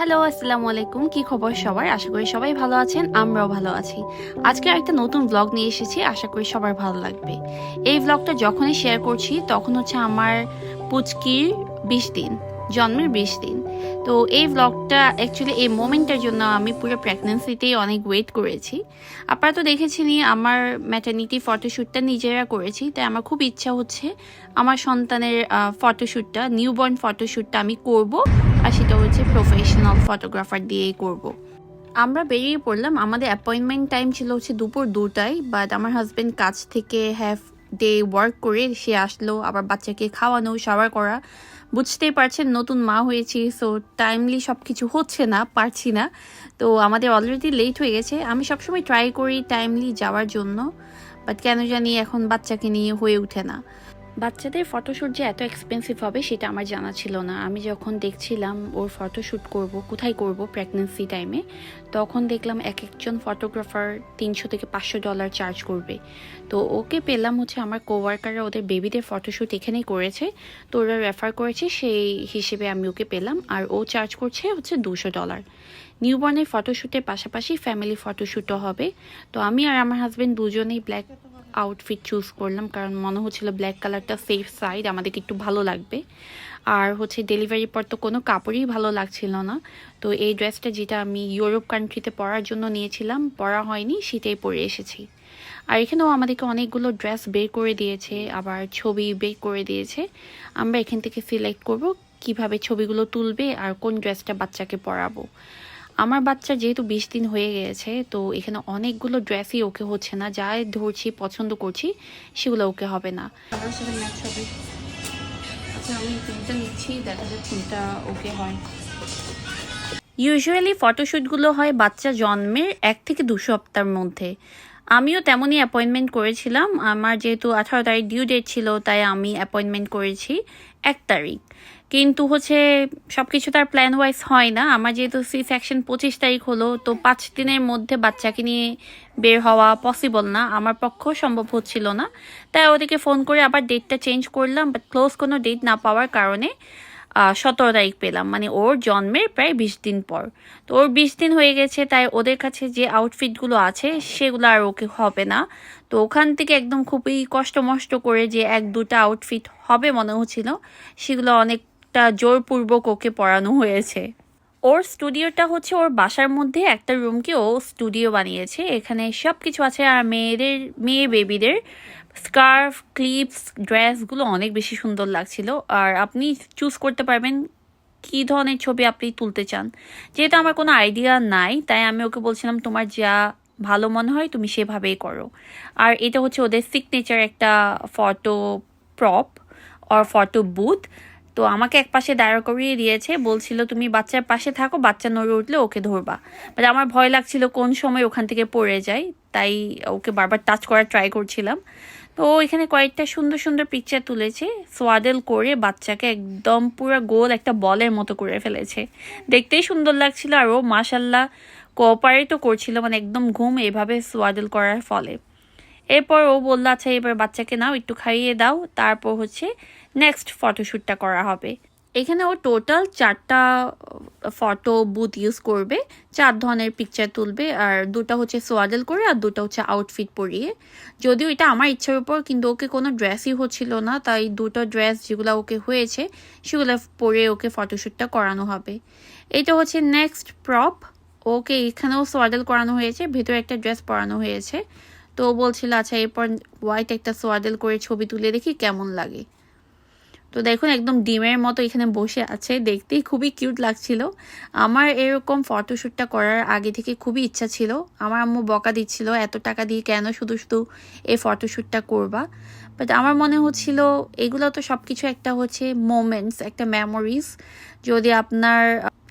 Hello, আসসালামু আলাইকুম। কি খবর সবার? আশা করি সবাই ভালো আছেন, আমরাও ভালো আছি। আজকে একটা নতুন ব্লগ নিয়ে এসেছি, আশা করি সবার ভালো লাগবে। এই ব্লগটা যখনই শেয়ার করছি, তখন হচ্ছে আমার পুচকির বিশ দিন, জন্মের বিশ দিন। তো এই ব্লগটা অ্যাকচুয়ালি এই মোমেন্টটার জন্য আমি পুরো প্রেগনেন্সিতেই অনেক ওয়েট করেছি। আপনারা তো দেখেছেনই, আমার ম্যাটার্নিটি ফটোশ্যুটটা নিজেরা করেছি, তাই আমার খুব ইচ্ছা হচ্ছে আমার সন্তানের ফটোশ্যুটটা নিউবর্ন ফটোশ্যুটটা আমি করব। আর সেটা হচ্ছে প্রফেশনাল ফটোগ্রাফার দিয়েই করব। আমরা বেরিয়ে পড়লাম। আমাদের অ্যাপয়েন্টমেন্ট টাইম ছিল হচ্ছে দুপুর দুটায় বাট আমার হাজব্যান্ড কাজ থেকে হ্যাভ ডে ওয়ার্ক করে সে আসলো, আবার বাচ্চাকে খাওয়ানো শাওয়ার করা। বুঝতেই পারছেন, নতুন মা হয়েছি সো টাইমলি সব কিছু হচ্ছে না, পারছি না। তো আমাদের অলরেডি লেট হয়ে গেছে। আমি সবসময় ট্রাই করি টাইমলি যাওয়ার জন্য বাট কেন জানি এখন বাচ্চাকে নিয়ে হয়ে ওঠে না। বাচ্চাদের ফটোশ্যুট যে এত এক্সপেন্সিভ হবে সেটা আমার জানা ছিল না। আমি যখন দেখছিলাম ওর ফটোশ্যুট করব, কোথায় করব প্রেগনেন্সি টাইমে তখন দেখলাম এক একজন ফটোগ্রাফার তিনশো থেকে পাঁচশো ডলার চার্জ করবে। তো ওকে পেলাম হচ্ছে আমার কোওয়ার্কাররা ওদের বেবিদের ফটোশ্যুট এখানেই করেছে, তো ওরা রেফার করেছে, সেই হিসেবে আমি ওকে পেলাম, আর ও চার্জ করছে হচ্ছে দুশো ডলার নিউবর্নের ফটোশ্যুটের পাশাপাশি ফ্যামিলি ফটোশ্যুটও হবে। তো আমি আর আমার হাজব্যান্ড দুজনেই ব্ল্যাক আউটফিট চুজ করলাম, কারণ মনে হচ্ছিল ব্ল্যাক কালারটা সেফ সাইড আমাদেরকে একটু ভালো লাগবে। আর হচ্ছে ডেলিভারির পর তো কোনো কাপড়ই ভালো লাগছিল না। তো এই ড্রেসটা যেটা আমি ইউরোপ কান্ট্রিতে পরার জন্য নিয়েছিলাম, পরা হয়নি সেটাই পরে এসেছি। আর এখানেও আমাদেরকে অনেকগুলো ড্রেস বের করে দিয়েছে, আবার ছবি বের করে দিয়েছে। আমরা এখান থেকে সিলেক্ট করব কীভাবে ছবিগুলো তুলবে আর কোন ড্রেসটা বাচ্চাকে পরাবো। আমার বাচ্চা যেহেতু বিশ দিন হয়ে গেছে তো এখানে অনেকগুলো ড্রেসই ওকে হচ্ছে না। যা ধরছি পছন্দ করছি সেগুলো ওকে হবে না। আচ্ছা আমি তিনটা নিচ্ছি দেখা যাক ওকে হয়। ইউজুয়ালি ফটোশ্যুটগুলো হয় বাচ্চা জন্মের এক থেকে দু সপ্তাহের মধ্যে। আমিও তেমনই অ্যাপয়েন্টমেন্ট করেছিলাম। আমার যেহেতু আঠারো তারিখ ডিউ ডেট ছিল, তাই আমি অ্যাপয়েন্টমেন্ট করেছি এক তারিখ। কিন্তু হচ্ছে সব কিছু তার প্ল্যান ওয়াইজ হয় না। আমার যেহেতু সি সেকশন পঁচিশ তারিখ হলো, তো পাঁচ দিনের মধ্যে বাচ্চাকে নিয়ে বের হওয়া পসিবল না। আমার পক্ষেও সম্ভব হচ্ছিল না। তাই ওদেরকে ফোন করে আবার ডেটটা চেঞ্জ করলাম বাট ক্লোজ কোনো ডেট না পাওয়ার কারণে সতেরো তারিখ পেলাম। মানে ওর জন্মের প্রায় বিশ দিন পর। তো ওর বিশ দিন হয়ে গেছে, তাই ওদের কাছে যে আউটফিটগুলো আছে, সেগুলো আর ওকে হবে না। তো ওখান থেকে একদম খুবই কষ্ট মষ্ট করে যে এক দুটা আউটফিট হবে মনে হচ্ছিল, সেগুলো অনেকটা জোরপূর্বক ওকে পরানো হয়েছে। ওর স্টুডিওটা হচ্ছে ওর বাসার মধ্যে, একটা রুমকে ও স্টুডিও বানিয়েছে। এখানে সব কিছু আছে, আর মেয়েদের, মেয়ে বেবিদের স্কার্ফ ক্লিপস ড্রেসগুলো অনেক বেশি সুন্দর লাগছিল। আর আপনি চুজ করতে পারবেন কী ধরনের ছবি আপনি তুলতে চান। যেহেতু আমার কোনো আইডিয়া নাই, তাই আমি ওকে বলছিলাম, তোমার যা ভালো মনে হয় তুমি সেভাবেই করো। আর এটা হচ্ছে ওদের সিগনেচার একটা ফটো প্রপ আর ফটো বুথ তো আমাকে এক পাশে দাঁড়া করিয়ে দিয়েছে, বলছিল, তুমি বাচ্চার পাশে থাকো, বাচ্চা নড়ে উঠলে ওকে ধরবা। বাট আমার ভয় লাগছিল কোন সময় ওখান থেকে পড়ে যায়, তাই ওকে বারবার টাচ করার ট্রাই করছিলাম। তো এখানে কয়েকটা সুন্দর সুন্দর পিকচার তুলেছে। সোয়াদেল করে বাচ্চাকে একদম পুরো গোল একটা বলের মতো করে ফেলেছে। দেখতেই সুন্দর লাগছিল আর ও মাসাল্লাহ কোঅপারেটও করছিল মানে একদম ঘুম এভাবে সোয়াদেল করার ফলে। এরপর ও বলল আচ্ছা এবার বাচ্চাকে নাও, একটু খাইয়ে দাও। তারপর হচ্ছে নেক্সট ফটোশ্যুটটা করা হবে। এখানে ও টোটাল চারটা ফটো বুথ ইউজ করবে। চার ধরনের পিকচার তুলবে, আর দুটো হচ্ছে সোয়াডেল করে, আর দুটো হচ্ছে আউটফিট পরিয়ে। যদিও এটা আমার ইচ্ছার উপর, কিন্তু ওকে কোনো ড্রেসই হচ্ছিল না, তাই দুটো ড্রেস যেগুলো ওকে হয়েছে, সেগুলো পরে ওকে ফটোশ্যুটটা করানো হবে। এটা হচ্ছে নেক্সট প্রপ ওকে এখানেও সোয়াডেল করানো হয়েছে, ভেতরে একটা ড্রেস পরানো হয়েছে। তো বলছিল আচ্ছা এরপর হোয়াইট একটা সোয়াডেল করে ছবি তুলে দেখি, কেমন লাগে? তো দেখুন, একদম ডিমের মতো এখানে বসে আছে। দেখতেই খুবই কিউট লাগছিল। আমার এরকম ফটোশ্যুটটা করার আগে থেকে খুবই ইচ্ছা ছিল। আমার আম্মু বকা দিচ্ছিল, এত টাকা দিয়ে কেন শুধু শুধু এই ফটোশ্যুটটা করবা? বাট আমার মনে হচ্ছিল, এগুলো তো সব কিছু একটা হচ্ছে মোমেন্টস একটা মেমোরিজ যদি আপনার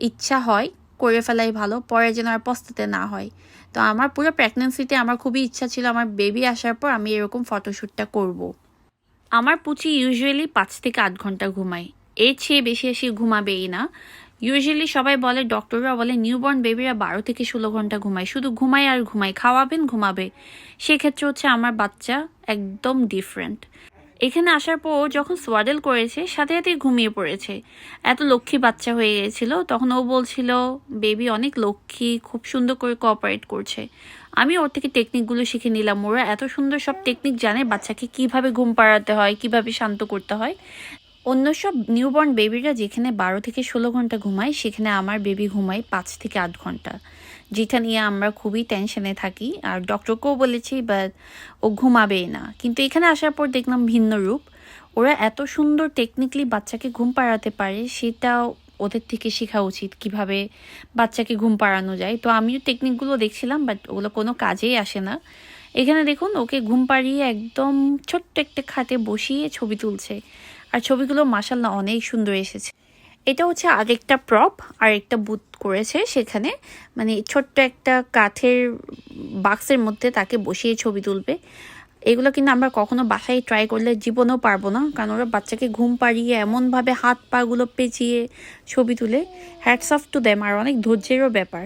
ইচ্ছা হয়, করে ফেলাই ভালো, পরে যেন আর পস্তাতে না হয়। তো আমার পুরো প্রেগনেন্সিতে আমার খুবই ইচ্ছা ছিল, আমার বেবি আসার পর আমি এরকম ফটোশ্যুটটা করব। আমার পুচি ইউজুয়ালি পাঁচ থেকে আট ঘণ্টা ঘুমায়। এর চেয়ে বেশি বেশি ঘুমাবেই না। ইউজুয়ালি সবাই বলে ডক্টররা বলে নিউবর্ন বেবিরা বারো থেকে ষোলো ঘণ্টা ঘুমায়। শুধু ঘুমায় আর ঘুমায়, খাওয়াবেন, ঘুমাবে। সেক্ষেত্রে হচ্ছে আমার বাচ্চা একদম ডিফারেন্ট এখানে আসার পর যখন সোয়াডেল করেছে, সাথে সাথে ঘুমিয়ে পড়েছে। এত লক্ষ্মী বাচ্চা হয়ে গেছিল, তখন ও বলছিল বেবি অনেক লক্ষ্মী, খুব সুন্দর করে কোঅপারেট করছে। আমি ওর থেকে টেকনিকগুলো শিখে নিলাম। ওরা এত সুন্দর সব টেকনিক জানে বাচ্চাকে কীভাবে ঘুম পাড়াতে হয়, কীভাবে শান্ত করতে হয়। অন্য সব নিউবর্ন বেবিরা যেখানে বারো থেকে ষোলো ঘণ্টা ঘুমায়, সেখানে আমার বেবি ঘুমায় পাঁচ থেকে আট ঘণ্টা। যেটা নিয়ে আমরা খুবই টেনশনে থাকি। আর ডক্টরকেও বলেছি, বাট ও ঘুমাবেই না। কিন্তু এখানে আসার পর দেখলাম ভিন্ন রূপ। ওরা এত সুন্দর টেকনিকলি বাচ্চাকে ঘুম পাড়াতে পারে, সেটাও ওদের থেকে শেখা উচিত কীভাবে বাচ্চাকে ঘুম পাড়ানো যায়। তো আমিও টেকনিকগুলো দেখছিলাম বাট ওগুলো কোনো কাজেই আসে না। এখানে দেখুন, ওকে ঘুম পাড়িয়ে একদম ছোট্ট একটা খাটে বসিয়ে ছবি তুলছে। আর ছবিগুলো মাসাল্লাহ অনেক সুন্দর এসেছে। এটা হচ্ছে আরেকটা প্রপ আর একটা বুথ করেছে সেখানে। মানে ছোট্ট একটা কাঠের বাক্সের মধ্যে তাকে বসিয়ে ছবি তুলবে। এগুলো কিন্তু আমরা কখনো বাসায় ট্রাই করলে জীবনেও পারব না। কারণ ওরা বাচ্চাকে ঘুম পাড়িয়ে এমনভাবে হাত পাগুলো পেঁচিয়ে ছবি তুলে। হ্যাটস অফ টু দেম আর অনেক ধৈর্যেরও ব্যাপার।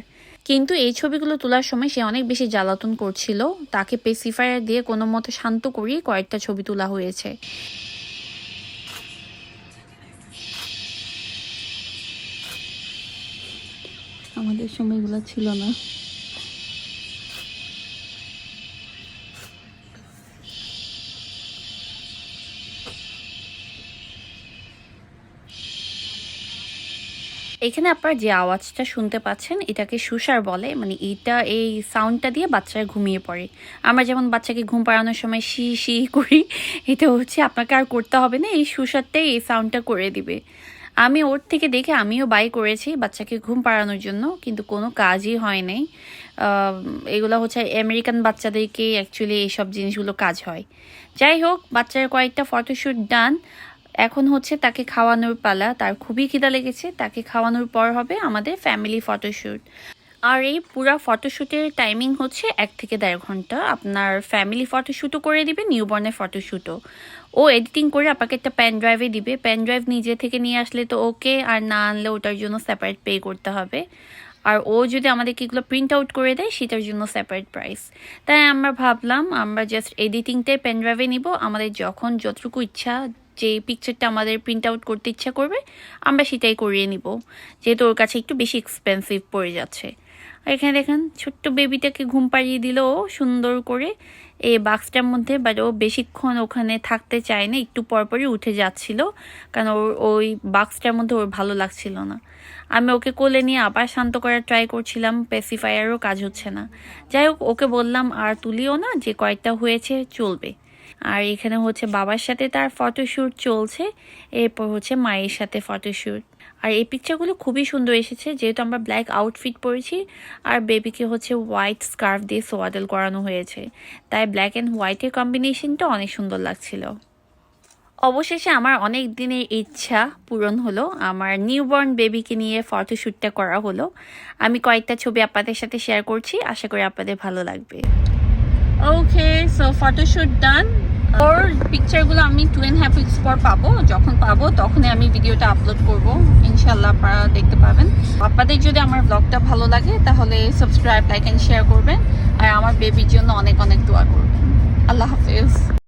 কিন্তু এই ছবিগুলো তোলার সময় সে অনেক বেশি জ্বালাতন করছিল। তাকে পেসিফায়ার দিয়ে কোনো মতো শান্ত করিয়ে কয়েকটা ছবি তোলা হয়েছে। আমাদের সময় এগুলো ছিল না। এখানে আপনারা যে আওয়াজটা শুনতে পাচ্ছেন, এটাকে সুসার বলে মানে এটা এই সাউন্ডটা দিয়ে বাচ্চারা ঘুমিয়ে পড়ে। আমরা যেমন বাচ্চাকে ঘুম পাড়ানোর সময় শি শি করি, এটা হচ্ছে আপনাকে আর করতে হবে না, এই সুসারটাই এই সাউন্ডটা করে দিবে। আমি ওর থেকে দেখে আমিও বাই করেছি বাচ্চাকে ঘুম পাড়ানোর জন্য, কিন্তু কোনো কাজই হয় নাই। এগুলো হচ্ছে আমেরিকান বাচ্চাদেরকে অ্যাকচুয়ালি এইসব জিনিসগুলো কাজ হয়। যাই হোক, বাচ্চার কয়েকটা ফটোশ্যুট ডান এখন হচ্ছে তাকে খাওয়ানোর পালা। তার খুবই খিদা লেগেছে। তাকে খাওয়ানোর পর হবে আমাদের ফ্যামিলি ফটোশ্যুট আর এই পুরা ফটোশ্যুটের টাইমিং হচ্ছে এক থেকে দেড় ঘণ্টা। আপনার ফ্যামিলি ফটোশ্যুটও করে দিবে নিউবর্নের ফটোশ্যুটও ও। এডিটিং করে আপনাকে একটা প্যান ড্রাইভে দিবে। প্যান ড্রাইভ নিজে থেকে নিয়ে আসলে তো ওকে আর না আনলে ওটার জন্য সেপারেট পে করতে হবে। আর ও যদি আমাদেরকে এগুলো প্রিন্ট আউট করে দেয়, সেটার জন্য সেপারেট প্রাইস তাই আমরা ভাবলাম, আমরা জাস্ট এডিটিংটাই পেন ড্রাইভে নিব। আমাদের যখন যতটুকু ইচ্ছা যে পিকচারটা আমাদের প্রিন্ট আউট করতে ইচ্ছা করবে, আমরা সেটাই করিয়ে নিব। যেহেতু ওর কাছে একটু বেশি এক্সপেন্সিভ পড়ে যাচ্ছে। এখানে দেখেন, ছোট্ট বেবিটাকে ঘুম পাড়িয়ে দিল সুন্দর করে। এই বাক্সটার মধ্যে বাট ও বেশিক্ষণ ওখানে থাকতে চায় না, একটু পরপরই উঠে যাচ্ছিল। কারণ ওর, ওই বাক্সটার মধ্যে ওর ভালো লাগছিল না। আমি ওকে কোলে নিয়ে আবার শান্ত করার ট্রাই করছিলাম পেসিফায়ারও কাজ হচ্ছে না। যাই হোক, ওকে বললাম, আর তুলিও না যে কয়েকটা হয়েছে, চলবে। আর এখানে হচ্ছে বাবার সাথে তার ফটোশ্যুট চলছে, এরপর হচ্ছে মায়ের সাথে ফটোশ্যুট আর এই পিকচারগুলো খুবই সুন্দর এসেছে, যেহেতু আমরা ব্ল্যাক আউটফিট পরেছি, আর বেবিকে হচ্ছে হোয়াইট স্কার্ফ দিয়ে সোয়াডেল করানো হয়েছে। তাই ব্ল্যাক অ্যান্ড হোয়াইটের কম্বিনেশনটা অনেক সুন্দর লাগছিল। অবশেষে আমার অনেক দিনের ইচ্ছা পূরণ হলো, আমার নিউবর্ন বেবিকে নিয়ে ফটোশ্যুটটা করা হলো। আমি কয়েকটা ছবি আপনাদের সাথে শেয়ার করছি, আশা করি আপনাদের ভালো লাগবে। ওকে সো ফটোশ্যুট ডান ওর পিকচারগুলো আমি টু অ্যান্ড হাফ উইকস পর পাবো, যখন পাবো, তখনই আমি ভিডিওটা আপলোড করব। ইনশাল্লাহ আপনারা দেখতে পাবেন। আপনাদের যদি আমার ব্লগটা ভালো লাগে, তাহলে সাবস্ক্রাইব লাইক অ্যান্ড শেয়ার করবেন। আর আমার বেবির জন্য অনেক অনেক দোয়া করবেন। আল্লাহ হাফেজ।